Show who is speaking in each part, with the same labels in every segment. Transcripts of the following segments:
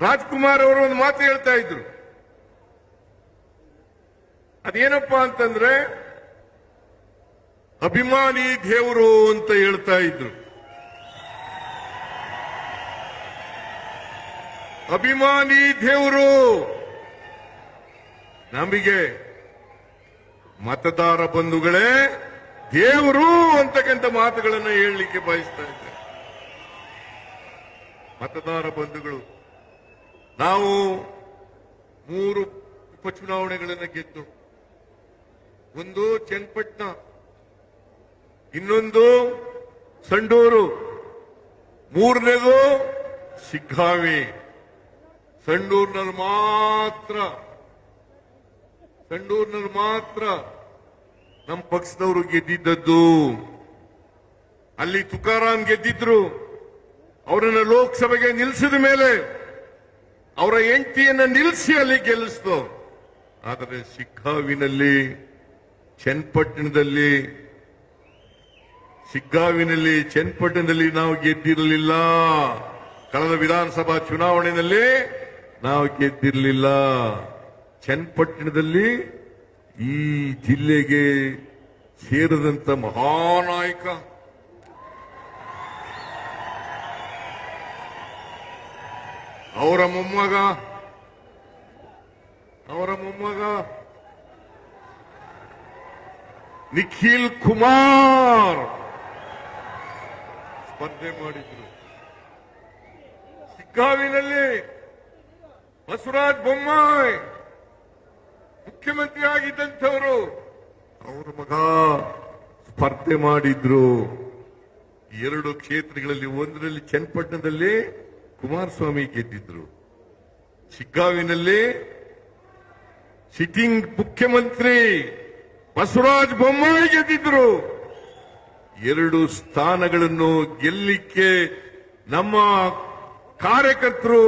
Speaker 1: ರಾಜ್ಕುಮಾರ್ ಅವರು ಒಂದು ಮಾತು ಹೇಳ್ತಾ ಇದ್ರು. ಅದೇನಪ್ಪಾ ಅಂತಂದ್ರೆ, ಅಭಿಮಾನಿ ದೇವರು ಅಂತ ಹೇಳ್ತಾ ಇದ್ರು. ಅಭಿಮಾನಿ ದೇವರು ನಮಗೆ ಮತದಾರ ಬಂಧುಗಳೇ ದೇವರು ಅಂತಕ್ಕಂಥ ಮಾತುಗಳನ್ನು ಹೇಳಲಿಕ್ಕೆ ಬಯಸ್ತಾ ಇದ್ದೆ. ಮತದಾರ ಬಂಧುಗಳು ನಾವು ಮೂರು ಉಪಚುನಾವಣೆಗಳನ್ನು ಗೆದ್ದು, ಒಂದು ಚನ್ನಪಟ್ಟಣ, ಇನ್ನೊಂದು ಸಂಡೂರು, ಮೂರನೇದು ಸಿಗ್ಗಾವಿ. ಸಂಡೂರಿನಲ್ಲಿ ಮಾತ್ರ, ಸಂಡೂರ್ನಲ್ಲಿ ಮಾತ್ರ ನಮ್ಮ ಪಕ್ಷದವರು ಗೆದ್ದಿದ್ದದ್ದು. ಅಲ್ಲಿ ತುಕಾರಾಮ್ ಗೆದ್ದಿದ್ರು, ಅವರನ್ನ ಲೋಕಸಭೆಗೆ ನಿಲ್ಲಿಸಿದ ಮೇಲೆ ಅವರ ಹೆಂಡತಿಯನ್ನ ನಿಲ್ಲಿಸಿ ಅಲ್ಲಿ ಗೆಲ್ಲಿಸ್ತು ಆದರೆ ಸಿಗ್ಗಾವಿನಲ್ಲಿ, ಚನ್ನಪಟ್ಟಣದಲ್ಲಿ ಸಿಗ್ಗಾವಿನಲ್ಲಿ, ಚನ್ನಪಟ್ಟಣದಲ್ಲಿ ನಾವು ಗೆದ್ದಿರಲಿಲ್ಲ. ಕಳೆದ ವಿಧಾನಸಭಾ ಚುನಾವಣೆಯಲ್ಲಿ ನಾವು ಗೆದ್ದಿರಲಿಲ್ಲ. ಚನ್ನಪಟ್ಟಣದಲ್ಲಿ ಈ ಜಿಲ್ಲೆಗೆ ಸೇರಿದಂತ ಮಹಾನಾಯಕ ಅವರ ಮೊಮ್ಮಗ. ಅವರ ಮೊಮ್ಮಗ. ನಿಖಿಲ್ ಕುಮಾರ್. ಸ್ಪರ್ಧೆ ಮಾಡಿದ್ರು. ಸಿಕ್ಕಾವಿನಲ್ಲಿ ಬಸವರಾಜ್ ಬೊಮ್ಮಾಯಿ ಮುಖ್ಯಮಂತ್ರಿ ಆಗಿದ್ದಂಥವರು. ಅವರ ಮಗ ಸ್ಪರ್ಧೆ ಮಾಡಿದ್ರು. ಎರಡು ಕ್ಷೇತ್ರಗಳಲ್ಲಿ ಒಂದರಲ್ಲಿ ಚನ್ನಪಟ್ಟಣದಲ್ಲಿ ಕುಮಾರಸ್ವಾಮಿ ಗೆದ್ದಿದ್ರು ಶಿಗ್ಗಾವಿನಲ್ಲಿ ಸಿಟ್ಟಿಂಗ್ ಮುಖ್ಯಮಂತ್ರಿ ಬಸವರಾಜ ಬೊಮ್ಮಾಯಿ ಗೆದ್ದಿದ್ರು ಎರಡು ಸ್ಥಾನಗಳನ್ನು ಗೆಲ್ಲಿಕ್ಕೆ ನಮ್ಮ ಕಾರ್ಯಕರ್ತರು,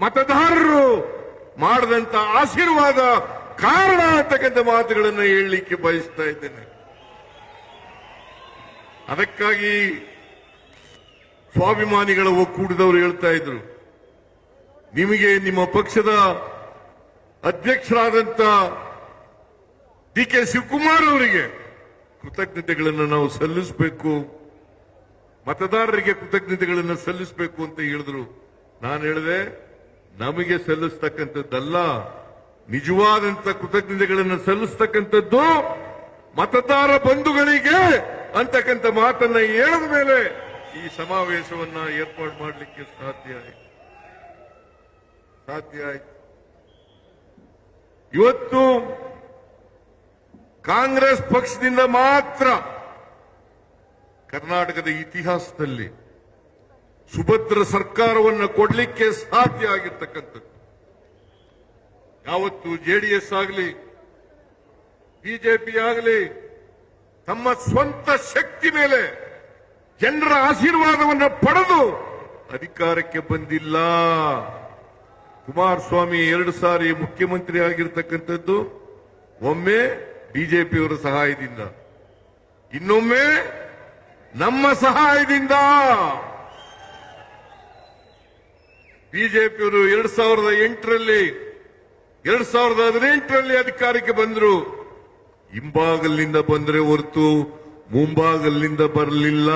Speaker 1: ಮತದಾರರು ಮಾಡಿದಂತ ಆಶೀರ್ವಾದ ಕಾರಣ ಅಂತಕ್ಕಂಥ ಮಾತುಗಳನ್ನು ಹೇಳಲಿಕ್ಕೆ ಬಯಸ್ತಾ ಇದ್ದೇನೆ. ಅದಕ್ಕಾಗಿ ಸ್ವಾಭಿಮಾನಿಗಳ ಒಕ್ಕೂಟದವರು ಹೇಳ್ತಾ ಇದ್ರು, ನಿಮಗೆ ನಿಮ್ಮ ಪಕ್ಷದ ಅಧ್ಯಕ್ಷರಾದಂತ ಡಿ ಕೆ ಶಿವಕುಮಾರ್ ಅವರಿಗೆ ಕೃತಜ್ಞತೆಗಳನ್ನು ನಾವು ಸಲ್ಲಿಸಬೇಕು, ಮತದಾರರಿಗೆ ಕೃತಜ್ಞತೆಗಳನ್ನು ಸಲ್ಲಿಸಬೇಕು ಅಂತ ಹೇಳಿದ್ರು. ನಾನು ಹೇಳಿದೆ, ನಮಗೆ ಸಲ್ಲಿಸ್ತಕ್ಕಂಥದ್ದಲ್ಲ, ನಿಜವಾದಂತ ಕೃತಜ್ಞತೆಗಳನ್ನು ಸಲ್ಲಿಸ್ತಕ್ಕಂಥದ್ದು ಮತದಾರ ಬಂಧುಗಳಿಗೆ ಅಂತಕ್ಕಂಥ ಮಾತನ್ನ ಹೇಳಿದ ಮೇಲೆ ಈ ಸಮಾವೇಶವನ್ನ ಏರ್ಪಾಡು ಮಾಡಲಿಕ್ಕೆ ಸಾಧ್ಯ ಆಯಿತು. ಸಾಧ್ಯ ಆಯಿತು. ಇವತ್ತು ಕಾಂಗ್ರೆಸ್ ಪಕ್ಷದಿಂದ ಮಾತ್ರ ಕರ್ನಾಟಕದ ಇತಿಹಾಸದಲ್ಲಿ ಸುಭದ್ರ ಸರ್ಕಾರವನ್ನು ಕೊಡಲಿಕ್ಕೆ ಸಾಧ್ಯ ಆಗಿರ್ತಕ್ಕಂಥದ್ದು. ಯಾವತ್ತು ಜೆಡಿಎಸ್ ಆಗಲಿ ಬಿಜೆಪಿ ಆಗಲಿ, ತಮ್ಮ ಸ್ವಂತ ಶಕ್ತಿ ಮೇಲೆ ಜನರ ಆಶೀರ್ವಾದವನ್ನು ಪಡೆದು ಅಧಿಕಾರಕ್ಕೆ ಬಂದಿಲ್ಲ. ಕುಮಾರಸ್ವಾಮಿ ಎರಡು ಸಾರಿ ಮುಖ್ಯಮಂತ್ರಿ ಆಗಿರ್ತಕ್ಕಂಥದ್ದು, ಒಮ್ಮೆ ಬಿಜೆಪಿಯವರ ಸಹಾಯದಿಂದ. ಇನ್ನೊಮ್ಮೆ ನಮ್ಮ ಸಹಾಯದಿಂದ. ಬಿಜೆಪಿಯವರು ಎರಡ್ ಸಾವಿರದ ಎಂಟರಲ್ಲಿ, ಎರಡ್ ಸಾವಿರದ ಹದಿನೆಂಟರಲ್ಲಿ ಅಧಿಕಾರಕ್ಕೆ ಬಂದರು. ಹಿಂಬಾಗಲಿನಿಂದ ಬಂದರೆ ಹೊರತು ಮುಂಬಾಗಲಿನಿಂದ ಬರಲಿಲ್ಲ.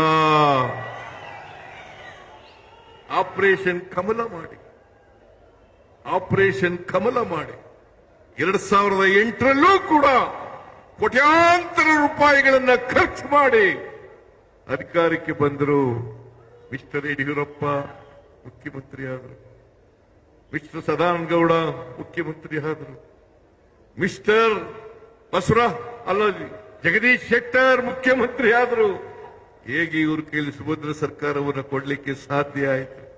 Speaker 1: ಆಪರೇಷನ್ ಕಮಲ ಮಾಡಿ. ಆಪರೇಷನ್ ಕಮಲ ಮಾಡಿ. ಎರಡ್ ಸಾವಿರದ ಎಂಟರಲ್ಲೂ ಕೂಡ ಕೋಟ್ಯಾಂತರ ರೂಪಾಯಿಗಳನ್ನ ಖರ್ಚು ಮಾಡಿ ಅಧಿಕಾರಕ್ಕೆ ಬಂದರು ಮಿಸ್ಟರ್ ಯಡಿಯೂರಪ್ಪ ಮುಖ್ಯಮಂತ್ರಿ ಆದರು. ಮಿಸ್ಟರ್ ಸದಾನಂದ ಗೌಡ ಮುಖ್ಯಮಂತ್ರಿ ಆದರು. ಮಿಸ್ಟರ್ ಬಸವರ ಅಲ್ಲ ಜಗದೀಶ್ ಶೆಟ್ಟರ್ ಮುಖ್ಯಮಂತ್ರಿ ಆದರು ಹೇಗೆ ಇವ್ರ ಕೇಳಿ ಸುಭದ್ರ ಸರ್ಕಾರವನ್ನು ಕೊಡಲಿಕ್ಕೆ ಸಾಧ್ಯ ಆಯಿತು?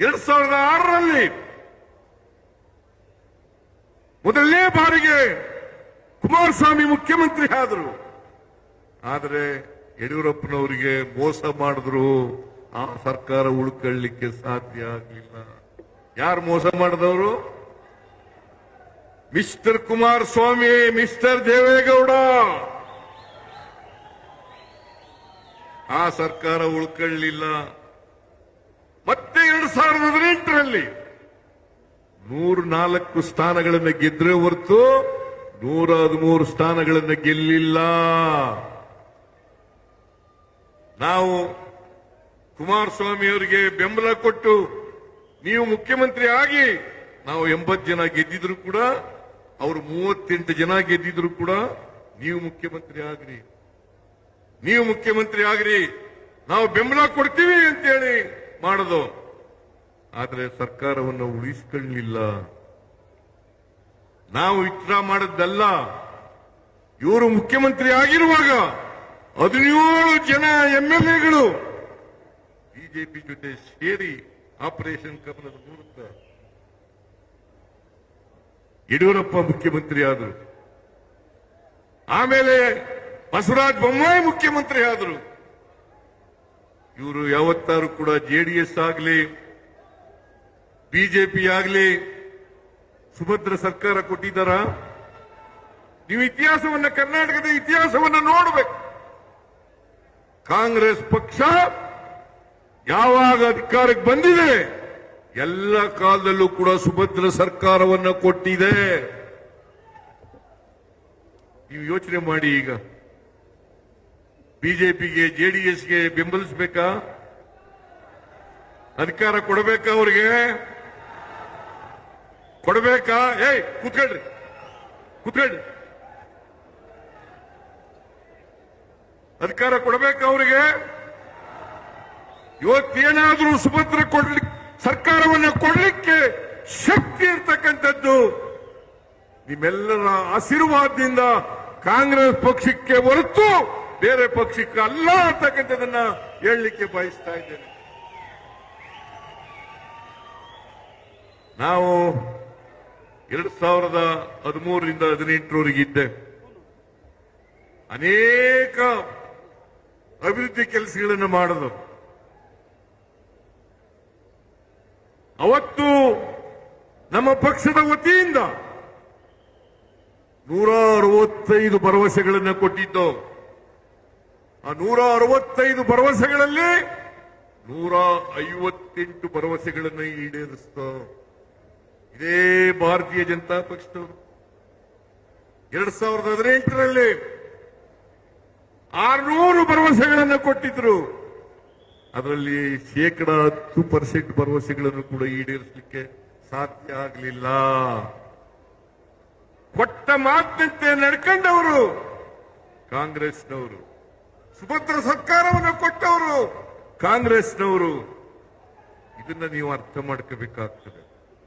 Speaker 1: ಎರಡ್ ಸಾವಿರದ ಆರರಲ್ಲಿ ಮೊದಲನೇ ಬಾರಿಗೆ ಕುಮಾರಸ್ವಾಮಿ ಮುಖ್ಯಮಂತ್ರಿ ಆದರು. ಆದರೆ ಯಡಿಯೂರಪ್ಪನವರಿಗೆ ಮೋಸ ಮಾಡಿದ್ರು. ಆ ಸರ್ಕಾರ ಉಳ್ಕೊಳ್ಳಿಕ್ಕೆ ಸಾಧ್ಯ ಆಗಲಿಲ್ಲ. ಯಾರು ಮೋಸ ಮಾಡಿದವರು? ಮಿಸ್ಟರ್ ಕುಮಾರಸ್ವಾಮಿ ಮಿಸ್ಟರ್ ದೇವೇಗೌಡ ಆ ಸರ್ಕಾರ ಉಳ್ಕೊಳ್ಳಲಿಲ್ಲ ಮತ್ತೆ ಎರಡು ಸಾವಿರದ ಹದಿನೆಂಟರಲ್ಲಿ ನೂರ ನಾಲ್ಕು ಸ್ಥಾನಗಳನ್ನು ಗೆದ್ರೆ ಹೊರತು ನೂರ ಹದಿಮೂರು ಸ್ಥಾನಗಳನ್ನು ಗೆಲ್ಲಿಲ್ಲ. ನಾವು ಕುಮಾರಸ್ವಾಮಿ ಅವರಿಗೆ ಬೆಂಬಲ ಕೊಟ್ಟು ನೀವು ಮುಖ್ಯಮಂತ್ರಿ ಆಗಿ ನಾವು ಎಂಬತ್ತು ಜನ ಗೆದ್ದಿದ್ರು ಕೂಡ ಅವರು ಮೂವತ್ತೆಂಟು ಜನ ಗೆದ್ದಿದ್ರು ಕೂಡ ನೀವು ಮುಖ್ಯಮಂತ್ರಿ ಆಗ್ರಿ. ನೀವು ಮುಖ್ಯಮಂತ್ರಿ ಆಗ್ರಿ. ನಾವು ಬೆಂಬಲ ಕೊಡ್ತೀವಿ ಅಂತೇಳಿ ಮಾಡೋದು. ಆದರೆ ಸರ್ಕಾರವನ್ನು ಉಳಿಸ್ಕೊಳ್ಳಲಿಲ್ಲ ನಾವು ವಿತ್ಡ್ರಾ ಮಾಡದ್ದಲ್ಲ. ಇವರು ಮುಖ್ಯಮಂತ್ರಿ ಆಗಿರುವಾಗ ಹದಿನೇಳು ಜನ ಎಂಎಲ್ಎಗಳು ಬಿಜೆಪಿ ಜೊತೆ ಸೇರಿ ಆಪರೇಷನ್ ಕಮಲದ ಮೂಲಕ ಯಡಿಯೂರಪ್ಪ ಮುಖ್ಯಮಂತ್ರಿ ಆದರು ಆಮೇಲೆ ಬಸವರಾಜ ಬೊಮ್ಮಾಯಿ ಮುಖ್ಯಮಂತ್ರಿ ಆದರು. ಇವರು ಯಾವತ್ತಾರು ಕೂಡ ಜೆಡಿಎಸ್ ಆಗಲಿ ಬಿಜೆಪಿ ಆಗಲಿ, ಸುಭದ್ರ ಸರ್ಕಾರ ಕೊಟ್ಟಿದ್ದಾರ? ನೀವು ಇತಿಹಾಸವನ್ನ, ಕರ್ನಾಟಕದ ಇತಿಹಾಸವನ್ನ ನೋಡಬೇಕು. ಕಾಂಗ್ರೆಸ್ ಪಕ್ಷ ಯಾವಾಗ ಅಧಿಕಾರಕ್ಕೆ ಬಂದಿದೆ? ಎಲ್ಲ ಕಾಲದಲ್ಲೂ ಕೂಡ ಸುಭದ್ರ ಸರ್ಕಾರವನ್ನ ಕೊಟ್ಟಿದೆ. ನೀವು ಯೋಚನೆ ಮಾಡಿ ಈಗ. ಬಿಜೆಪಿಗೆ ಜೆಡಿಎಸ್ಗೆ ಬೆಂಬಲಿಸಬೇಕಾ? ಅಧಿಕಾರ ಕೊಡಬೇಕಾ ಅವ್ರಿಗೆ? ಕೊಡಬೇಕಾ? ಏಯ್, ಕೂತ್ಕೊಳ್ರಿ. ಕೂತ್ಕೊಳ್ರಿ. ಅಧಿಕಾರ ಕೊಡಬೇಕಾ ಅವರಿಗೆ? ಇವತ್ತೇನಾದ್ರೂ ಸುಭದ್ರ ಕೊಡ್ಲಿಕ್ಕೆ ಸರ್ಕಾರವನ್ನು ಕೊಡಲಿಕ್ಕೆ ಶಕ್ತಿ ಇರ್ತಕ್ಕಂಥದ್ದು ನಿಮ್ಮೆಲ್ಲರ ಆಶೀರ್ವಾದದಿಂದ ಕಾಂಗ್ರೆಸ್ ಪಕ್ಷಕ್ಕೆ ಹೊರತು ಬೇರೆ ಪಕ್ಷಕ್ಕೆ ಅಲ್ಲ ಅಂತಕ್ಕಂಥದನ್ನ ಹೇಳಲಿಕ್ಕೆ ಬಯಸ್ತಾ ಇದ್ದೇನೆ. ನಾವು ಎರಡ್ ಸಾವಿರದ ಹದಿಮೂರರಿಂದ ಹದಿನೆಂಟರವರೆಗೆ ಇದ್ದೆ. ಅನೇಕ ಅಭಿವೃದ್ಧಿ ಕೆಲಸಗಳನ್ನು ಮಾಡಿದ್ರು ಅವತ್ತು ನಮ್ಮ ಪಕ್ಷದ ವತಿಯಿಂದ ನೂರ ಅರವತ್ತೈದು ಭರವಸೆಗಳನ್ನು ಕೊಟ್ಟಿದ್ದು, ಆ ನೂರ ಅರವತ್ತೈದು ಭರವಸೆಗಳಲ್ಲಿ ನೂರ ಐವತ್ತೆಂಟು ಭರವಸೆಗಳನ್ನು ಈಡೇರಿಸ್ತ, ಇದೇ ಭಾರತೀಯ ಜನತಾ ಪಕ್ಷದವರು. ಎರಡ್ ಸಾವಿರದ ಹದಿನೆಂಟರಲ್ಲಿ ಆರ್ನೂರು ಭರವಸೆಗಳನ್ನು ಕೊಟ್ಟಿದ್ರು. ಅದರಲ್ಲಿ ಶೇಕಡ ಹತ್ತು ಪರ್ಸೆಂಟ್ ಭರವಸೆಗಳನ್ನು ಕೂಡ ಈಡೇರಿಸಲಿಕ್ಕೆ ಸಾಧ್ಯ ಆಗಲಿಲ್ಲ. ಕೊಟ್ಟ ಮಾತಿನಂತೆ ನಡ್ಕೊಂಡವರು ಕಾಂಗ್ರೆಸ್ನವರು. ಸುಭದ್ರ ಸರ್ಕಾರವನ್ನು ಕೊಟ್ಟವರು ಕಾಂಗ್ರೆಸ್ನವರು. ಇದನ್ನ ನೀವು ಅರ್ಥ ಮಾಡ್ಕೋಬೇಕಾಗ್ತದೆ.